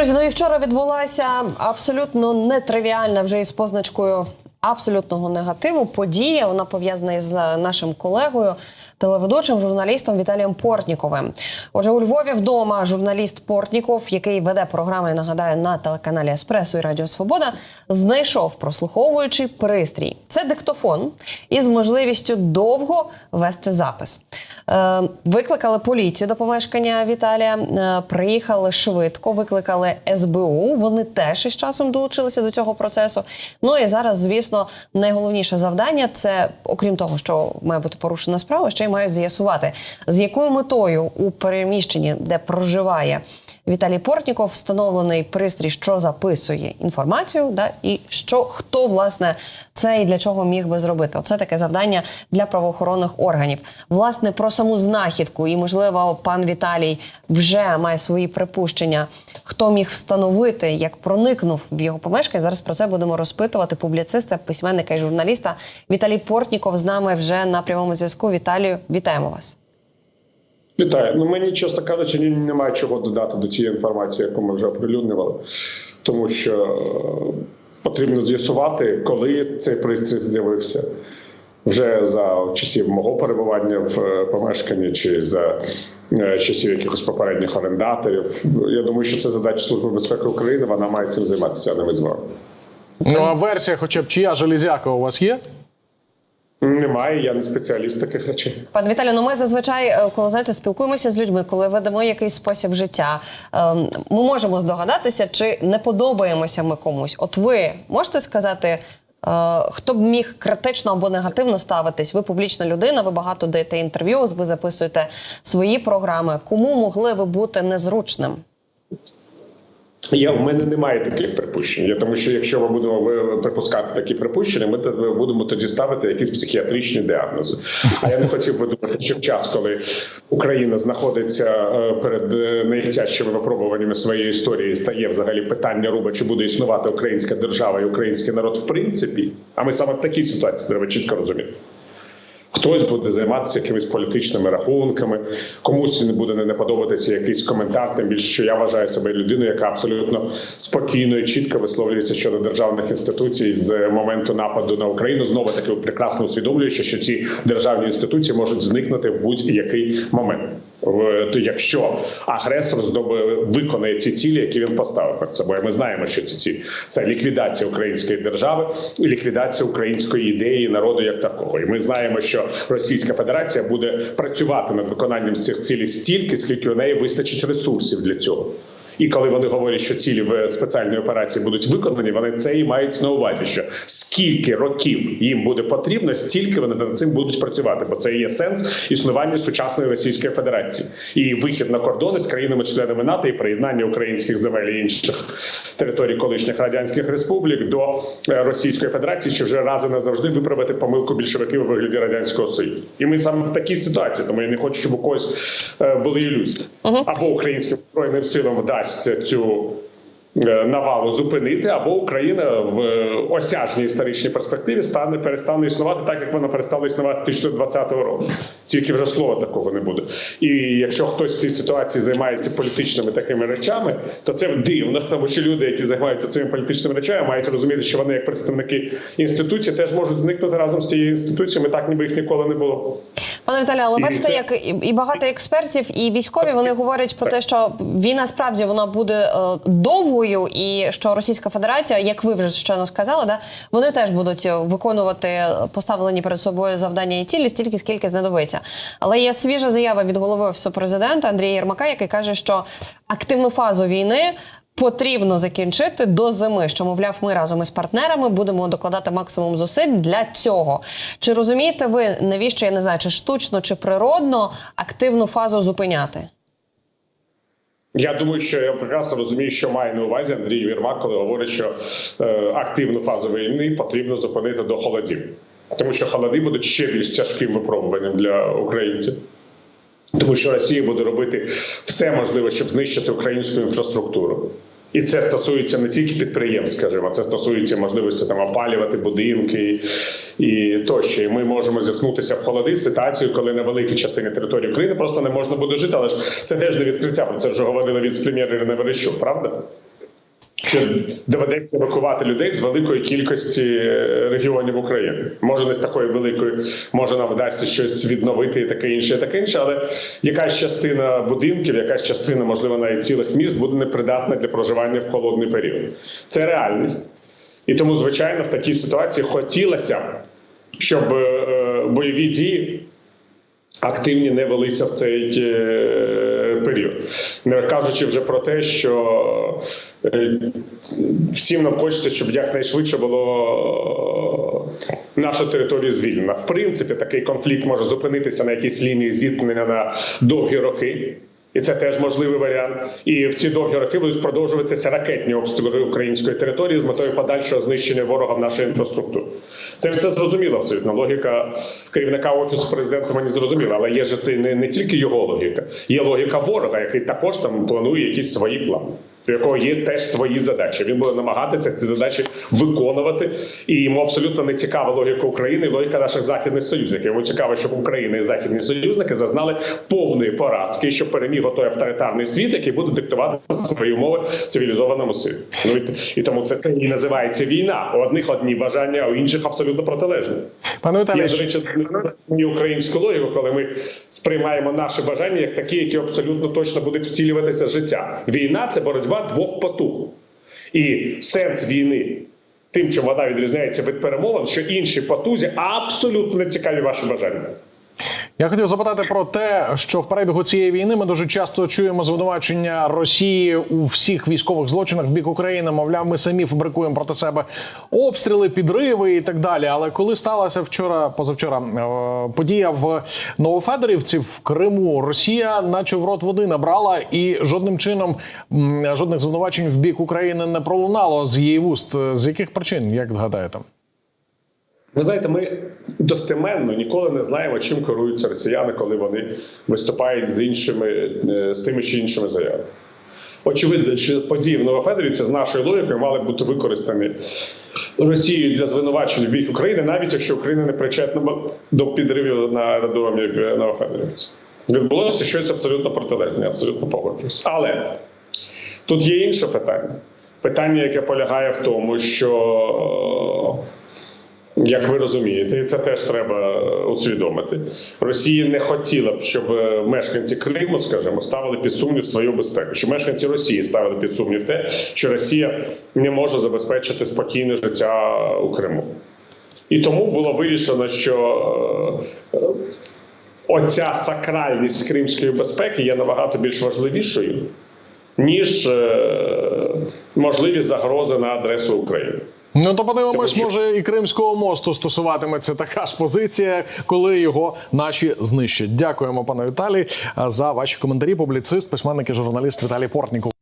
Друзі, ну і вчора відбулася абсолютно нетривіальна вже із позначкою абсолютного негативу подія. Вона пов'язана із нашим колегою, телеведучим, журналістом Віталієм Портніковим. Отже, у Львові вдома журналіст Портніков, який веде програми, нагадаю, на телеканалі Еспресо і Радіо Свобода, знайшов прослуховуючий пристрій. Це диктофон із можливістю довго вести запис. Е, Викликали поліцію до помешкання Віталія. е, Приїхали швидко, викликали СБУ. Вони теж із часом долучилися до цього процесу. Ну і зараз, звісно, найголовніше завдання це, окрім того, що має бути порушена справа, ще й мають з'ясувати, з якою метою у переміщенні, де проживає Віталій Портніков, встановлений пристрій, що записує інформацію, да, і що хто власне це і для чого міг би зробити. Оце таке завдання для правоохоронних органів. Власне, про саму знахідку, і можливо, пан Віталій вже має свої припущення, хто міг встановити, як проникнув в його помешкання. Зараз про це будемо розпитувати публіциста, письменника і журналіста. Віталій Портніков з нами вже на прямому зв'язку. Віталію, вітаємо вас. Вітаю. Ну мені чесно кажучи, немає чого додати до цієї інформації, яку ми вже оприлюднювали, тому що е, потрібно з'ясувати, коли цей пристрій з'явився. Вже за часів мого перебування в е, помешканні чи за е, часів якихось попередніх орендаторів. Я думаю, що це задача Служби безпеки України. Вона має цим займатися, а не ми з вами. Ну а версія, хоча б чия железяка у вас є? Немає, я не спеціаліст таких речей. Пан Віталію, ну ми зазвичай, е, коли знаєте, спілкуємося з людьми, коли ведемо якийсь спосіб життя, ем, ми можемо здогадатися, чи не подобаємося ми комусь. От ви можете сказати, е, хто б міг критично або негативно ставитись? Ви публічна людина, ви багато даєте інтерв'ю, ви записуєте свої програми. Кому могли ви бути незручним? Я в мене немає таких припущень. Я тому, що якщо ми будемо припускати такі припущення, ми будемо тоді ставити якісь психіатричні діагнози. А я не хотів би думати, що в час, коли Україна знаходиться е, перед е, найтяжчими випробуваннями своєї історії, стає взагалі питання руба, чи буде існувати українська держава і український народ в принципі. А ми саме в такій ситуації треба чітко розуміти. Хтось буде займатися якимись політичними рахунками, комусь не буде не подобатися якийсь коментар. Тим більше, що я вважаю себе людиною, яка абсолютно спокійно і чітко висловлюється щодо державних інституцій з моменту нападу на Україну. Знову таки прекрасно усвідомлюючи, що ці державні інституції можуть зникнути в будь-який момент. В якщо агресор здобує виконає ці цілі, які він поставив перед собою. Ми знаємо, що ці цілі це ліквідація української держави і ліквідація української ідеї народу як такого. І ми знаємо, що Російська Федерація буде працювати над виконанням цих цілей стільки, скільки у неї вистачить ресурсів для цього. І коли вони говорять, що цілі в спеціальній операції будуть виконані, вони це і мають на увазі, що скільки років їм буде потрібно, стільки вони над цим будуть працювати, бо це і є сенс існування сучасної Російської Федерації. І вихід на кордони з країнами-членами НАТО і приєднання українських земель і інших територій колишніх радянських республік до е, Російської Федерації, що вже раз і назавжди виправити помилку більшовиків у вигляді радянського союзу. І ми саме в такій ситуації, тому я не хочу, щоб у когось е, були ілюзії. Або українським збройним силам вдасться цю. е, Навалу зупинити або Україна в е, осяжній історичній перспективі стане перестане існувати так, як вона перестала існувати 1920 року. Тільки вже слова такого не буде. І якщо хтось в цій ситуації займається політичними такими речами, то це дивно, тому що люди, які займаються цими політичними речами, мають розуміти, що вони як представники інституції теж можуть зникнути разом з тією інституцією. Так ніби їх ніколи не було. Пане Віталію, але І бачите, це- як і- багато експертів, і військові вони говорять про те, що війна справді вона буде е, довгою, і що Російська Федерація, як ви вже щойно сказали, да вони теж будуть виконувати поставлені перед собою завдання і цілі стільки, скільки знадобиться. Але є свіжа заява від голови офісу президента Андрія Єрмака, який каже, що активну фазу війни. Потрібно закінчити до зими, що мовляв, ми разом із партнерами будемо докладати максимум зусиль для цього. Чи розумієте ви, навіщо я не знаю, чи штучно, чи природно активну фазу зупиняти? Я думаю, що я прекрасно розумію, що має на увазі Андрій Вірмак, коли говорить, що е, активну фазу війни потрібно зупинити до холодів, тому що холоди будуть ще більш тяжким випробуванням для українців. Тому що Росія буде робити все можливе, щоб знищити українську інфраструктуру. І це стосується не тільки підприємств, скажімо, це стосується можливості там опалювати будинки і тощо. І ми можемо зіткнутися в холоди з ситуацією, коли на великій частині території України просто не можна буде жити. Але ж це теж не відкриття. Про це вже говорили віце-прем'єр Ірина Верещук, правда? Що доведеться евакувати людей з великої кількості е, регіонів України. Може, не з такої великої, може нам вдасться щось відновити і таке інше, і таке інше, але якась частина будинків, якась частина, можливо, навіть цілих міст буде непридатна для проживання в холодний період. Це реальність. І тому, звичайно, в такій ситуації хотілося б, щоб е, бойові дії активні не велися в цей е, період. Не кажучи вже про те, що е, всім нам хочеться, щоб якнайшвидше було наша територія звільнена. В принципі, такий конфлікт може зупинитися на якійсь лінії зіткнення на довгі роки. І це теж можливий варіант. І в ці довгі роки будуть продовжуватися ракетні обстріли української території з метою подальшого знищення ворога в нашій інфраструктурі. Це все зрозуміло абсолютно. Логіка керівника офісу президента мені зрозуміла, але є ж не, не тільки його логіка, є логіка ворога, який також там планує якісь свої плани. У якого є теж свої задачі. Він буде намагатися ці задачі виконувати, і йому абсолютно не цікава логіка України, і логіка наших західних союзників. Йому цікаво, щоб Україна і західні союзники зазнали повної поразки, щоб переміг той авторитарний світ, який буде диктувати свої умови цивілізованому світу. Ну і, і тому це, це і називається війна. У одних одні бажання, а у інших абсолютно протилежні. Пане Я, до речі, не українську логіку, коли ми сприймаємо наші бажання як такі, які абсолютно точно будуть втілюватися в життя. Війна це боротьба двох потуг. І сенс війни, тим, чим вона відрізняється від перемовин, що інші потузі абсолютно не цікаві ваші бажання. Я хотів запитати про те, що в перебігу цієї війни ми дуже часто чуємо звинувачення Росії у всіх військових злочинах в бік України. Мовляв, ми самі фабрикуємо проти себе обстріли, підриви і так далі. Але коли сталася вчора, позавчора е, подія в Новофедорівці в Криму, Росія, наче в рот води набрала, і жодним чином жодних звинувачень в бік України не пролунало з її вуст. З яких причин, як гадаєте? Ви знаєте, ми достеменно ніколи не знаємо, чим керуються росіяни, коли вони виступають з іншими е, з тими чи іншими заявами. Очевидно, що події в Новофедорівці з нашою логікою мали бути використані Росією для звинувачень в бік України, навіть якщо Україна не причетна до підривів на аеродромі в Новофедорівці. Відбулося щось абсолютно протилежне, абсолютно погоджуюсь. Але тут є інше питання. Питання, яке полягає в тому, що як ви розумієте, і це теж треба усвідомити. Росія не хотіла б, щоб е, мешканці Криму, скажімо, ставили під сумнів свою безпеку. Щоб мешканці Росії ставили під сумнів те, що Росія не може забезпечити спокійне життя у Криму. І тому було вирішено, що е, оця сакральність кримської безпеки є набагато більш важливішою, ніж е, можливі загрози на адресу України. Ну то подивимось, Тому що- може і Кримського мосту стосуватиметься така ж позиція, коли його наші знищать. Дякуємо, пане Віталій, за ваші коментарі. Публіцист, письменник і журналіст Віталій Портніков.